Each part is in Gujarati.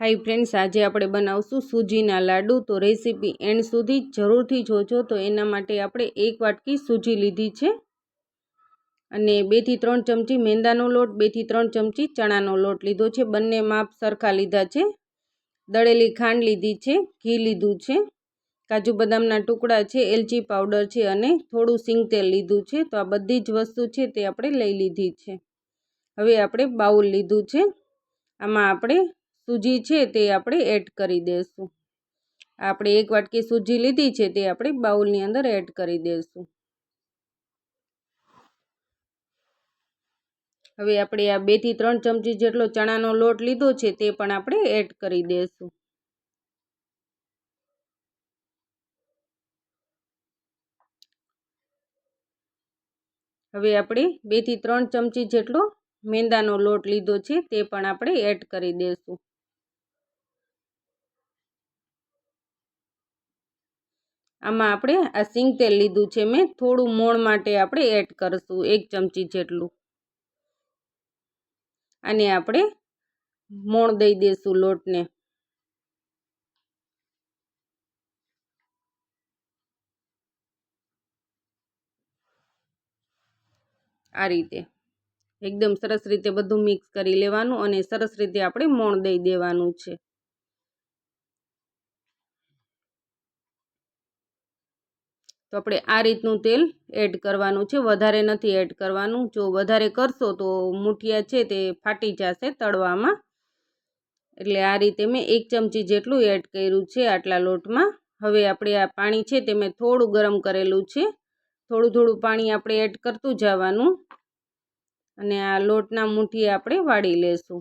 હાય ફ્રેન્ડ્સ, આજે આપણે બનાવશું સૂજીના લાડુ. તો રેસીપી એન્ડ સુધી જરૂરથી જોજો. તો એના માટે આપણે એક વાટકી સૂજી લીધી છે. અને બેથી ત્રણ ચમચી મેંદાનો લોટ, બેથી ત્રણ ચમચી ચણાનો લોટ લીધો છે. બંને માપ સરખા લીધા છે. દળેલી ખાંડ લીધી છે, ઘી લીધું છે. કાજુ બદામના ટુકડા છે, એલચી પાવડર છે અને થોડું સિંગ તેલ લીધું છે. તો આ બધી જ વસ્તુ છે તે આપણે લઈ લીધી છે. હવે આપણે બાઉલ લીધું છે. આમાં આપણે સૂજી છે તે આપણે એડ કરી દઈશું આપણે એક વાટકી સૂજી લીધી છે તે આપણે બાઉલની અંદર એડ કરી દઈશું હવે આપણે આ બેથી ત્રણ ચમચી જેટલો ચણાનો લોટ લીધો છે તે પણ આપણે એડ કરી દઈશું હવે આપણે બેથી ત્રણ ચમચી જેટલો મેંદાનો લોટ લીધો છે તે પણ આપણે એડ કરી દઈશું આમાં આપણે આ સિંગ તેલ લીધું છે મેં. થોડું મોણ માટે આપણે એડ કરીશું, એક ચમચી જેટલું. અને આપણે મોણ દઈ દઈશું લોટને. આ રીતે. એકદમ સરસ રીતે બધું મિક્સ કરી લેવાનું અને સરસ રીતે આપણે મોણ દઈ દેવાનું છે. તો આપણે આ રીતનું તેલ એડ કરવાનું છે. વધારે નથી એડ કરવાનું. જો વધારે કરશો તો મૂઠિયા છે તે ફાટી જશે તળવામાં. એટલે આ રીતે મેં એક ચમચી જેટલું એડ કર્યું છે આટલા લોટમાં. હવે આપણે આ પાણી છે તે મેં થોડું ગરમ કરેલું છે. થોડું થોડું પાણી આપણે એડ કરતું જવાનું. અને આ લોટના મુઠ્ઠી આપણે વાળી લેશું.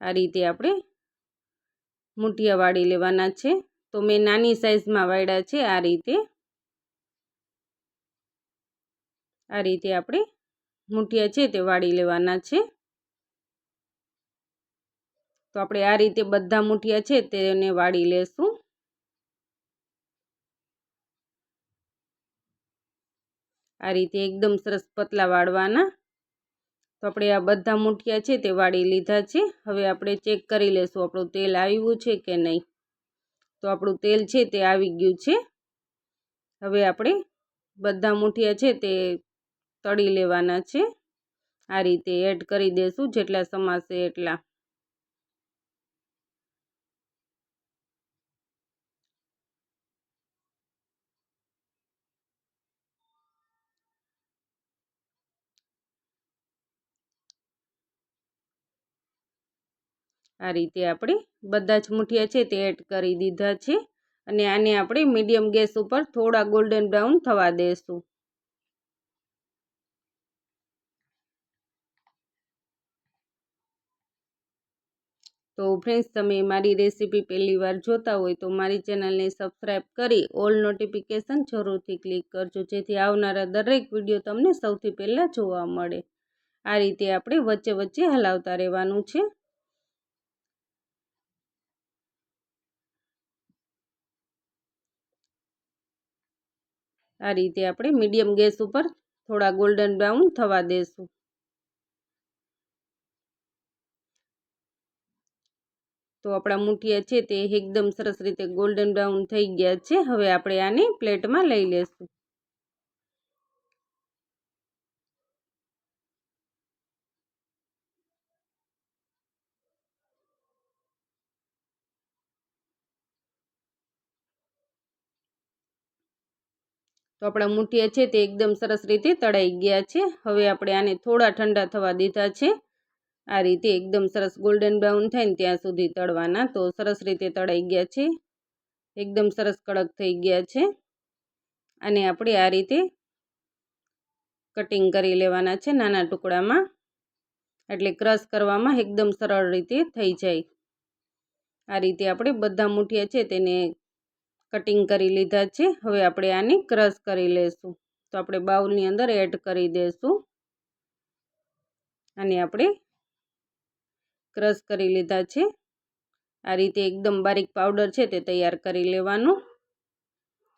આ રીતે આપણે મૂઠિયા વાળી લેવાના છે. તો મેં નાની સાઇઝમાં વાળ્યા છે. આ રીતે આ રીતે આપણે મૂઠિયા છે તે વાળી લેવાના છે. તો આપણે આ રીતે બધા મૂઠિયા છે તેને વાળી લેશું. આ રીતે એકદમ સરસ પતલા વાળવાના. તો આપણે આ બધા મૂઠિયા છે તે વાળી લીધા છે. હવે આપણે ચેક કરી લેશું આપણું તેલ આવ્યું છે કે નહીં. તો આપણું તેલ છે તે આવી ગયું છે. હવે આપણે બધા મૂઠિયા છે તે તળી લેવાના છે. આ રીતે એડ કરી દઈશું જેટલા સમાશે એટલા. આ રીતે આપણે બધા જ મૂઠિયા છે તે એડ કરી દીધા છે અને આને આપણે મીડિયમ ગેસ ઉપર થોડા ગોલ્ડન બ્રાઉન થવા દઈશું તો ફ્રેન્ડ્સ તમે મારી રેસીપી પહેલી વાર જોતા હોય તો મારી ચેનલને સબસ્ક્રાઈબ કરી ઓલ નોટિફિકેશન જરૂરથી ક્લિક કરજો, જેથી આવનારા દરેક વીડિયો તમને સૌથી પહેલાં જોવા મળે. આ રીતે આપણે વચ્ચે વચ્ચે હલાવતા રહેવાનું છે. આ રીતે આપણે મીડિયમ ગેસ ઉપર થોડા ગોલ્ડન બ્રાઉન થવા દેશું. તો આપણા મૂઠિયા છે તે એકદમ સરસ રીતે ગોલ્ડન બ્રાઉન થઈ ગયા છે. હવે આપણે આને પ્લેટમાં લઈ લેશું. તો આપણા મૂઠિયા છે તે એકદમ સરસ રીતે તળાઈ ગયા છે. હવે આપણે આને થોડા ઠંડા થવા દીધા છે. આ રીતે એકદમ સરસ ગોલ્ડન બ્રાઉન થાય ને ત્યાં સુધી તળવાના. તો સરસ રીતે તળાઈ ગયા છે. એકદમ સરસ કડક થઈ ગયા છે. અને આપણે આ રીતે કટિંગ કરી લેવાના છે નાના ટુકડામાં. એટલે ક્રશ કરવામાં એકદમ સરળ રીતે થઈ જાય. આ રીતે આપણે બધા મૂઠિયા છે તેને કટિંગ કરી લીધા છે. હવે આપણે આને ક્રશ કરી લેશું. તો આપણે બાઉલની અંદર એડ કરી દઈશું આને આપણે ક્રશ કરી લીધા છે. આ રીતે એકદમ બારીક પાવડર છે તે તૈયાર કરી લેવાનું.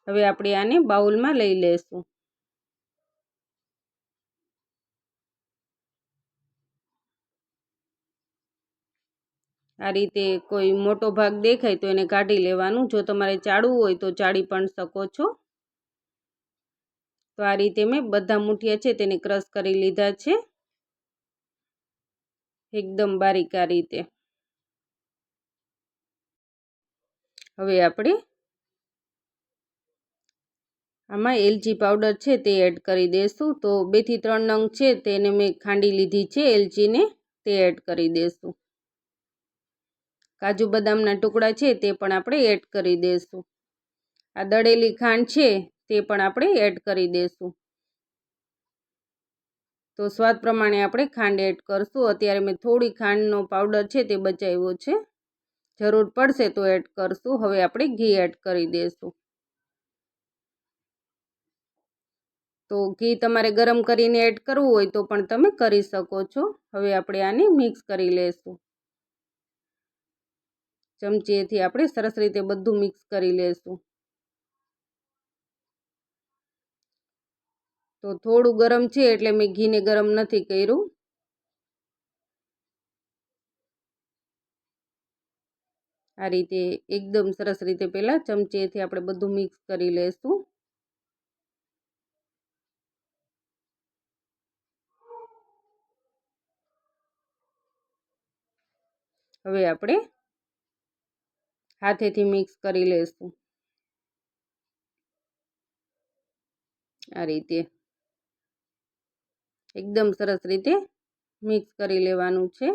હવે આપણે આને બાઉલમાં લઈ લેશું. આ રીતે કોઈ મોટો ભાગ દેખાય તો એને કાઢી લેવાનું. જો તમારે ચાળવું હોય તો ચાળી પણ શકો છો. તો આ રીતે મેં બધા મૂઠિયા છે તેને ક્રશ કરી લીધા છે. એકદમ બારીક આ રીતે. હવે આપણે આમાં એલચી પાવડર છે તે એડ કરી દઈશું તો બેથી ત્રણ નંગ છે તેને મેં ખાંડી લીધી છે એલચીને. તે એડ કરી દઈશું કાજુ બદામના ટુકડા છે તે પણ આપણે એડ કરી દઈશું આ દળેલી ખાંડ છે તે પણ આપણે એડ કરી દઈશું તો સ્વાદ પ્રમાણે આપણે ખાંડ એડ કરશું. અત્યારે મેં થોડી ખાંડનો પાવડર છે તે બચાવ્યો છે. જરૂર પડશે તો એડ કરશું. હવે આપણે ઘી એડ કરી દઈશું તો ઘી તમારે ગરમ કરીને એડ કરવું હોય તો પણ તમે કરી શકો છો. હવે આપણે આને મિક્સ કરી લઈશું ચમચીએથી આપણે સરસ રીતે બધું મિક્સ કરી લઈશું તો થોડું ગરમ છે એટલે મેં ઘીને ગરમ નથી કર્યું. આ રીતે એકદમ સરસ રીતે પહેલાં ચમચીએથી આપણે બધું મિક્સ કરી લઈશું હવે આપણે હાથેથી મિક્સ કરી લઈશું આ રીતે. એકદમ સરસ રીતે મિક્સ કરી લેવાનું છે.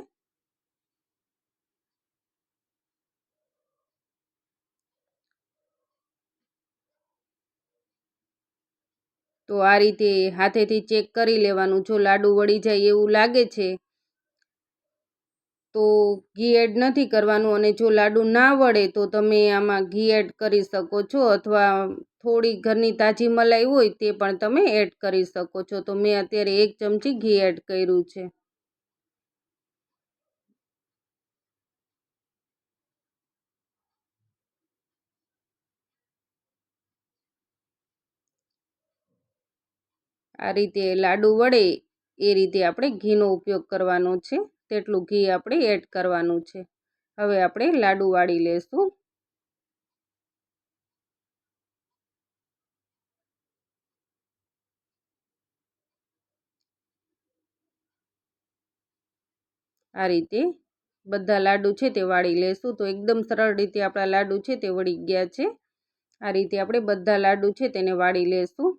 તો આ રીતે હાથેથી ચેક કરી લેવાનું. જો લાડુ વળી જાય એવું લાગે છે તો ઘી એડ નથી કરવાનું અને જો લાડુ ના વળે તો તમે આમાં ઘી એડ કરી શકો છો અથવા થોડી ઘરની તાજી મલાઈ હોય તે પણ તમે એડ કરી શકો છો. તો મેં અત્યારે એક ચમચી ઘી એડ કર્યું છે. આ રીતે લાડુ વળે એ રીતે આપણે ઘીનો ઉપયોગ કરવાનો છે. તેટલું ઘી આપણે એડ કરવાનું છે. હવે આપણે લાડુ વાળી લેશું. આ રીતે બધા લાડુ છે તે વાળી લેશું. તો એકદમ સરળ રીતે આપણા લાડુ છે તે વળી ગયા છે. આ રીતે આપણે બધા લાડુ છે તેને વાળી લેશું.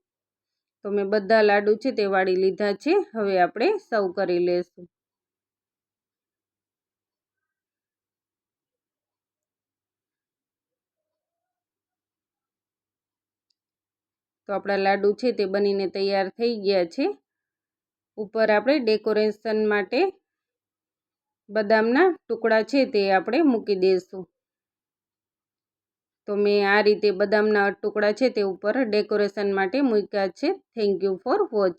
તો મેં બધા લાડુ છે તે વાળી લીધા છે. હવે આપણે સર્વ કરી લેશું. તો આપણા લાડુ છે તે બનીને તૈયાર થઈ ગયા છે. ઉપર આપણે ડેકોરેશન માટે બદામના ટુકડા છે તે આપણે મૂકી દઈશું. તો મેં આ રીતે બદામના ટુકડા છે તે ઉપર ડેકોરેશન માટે મૂક્યા છે. Thank you for watch.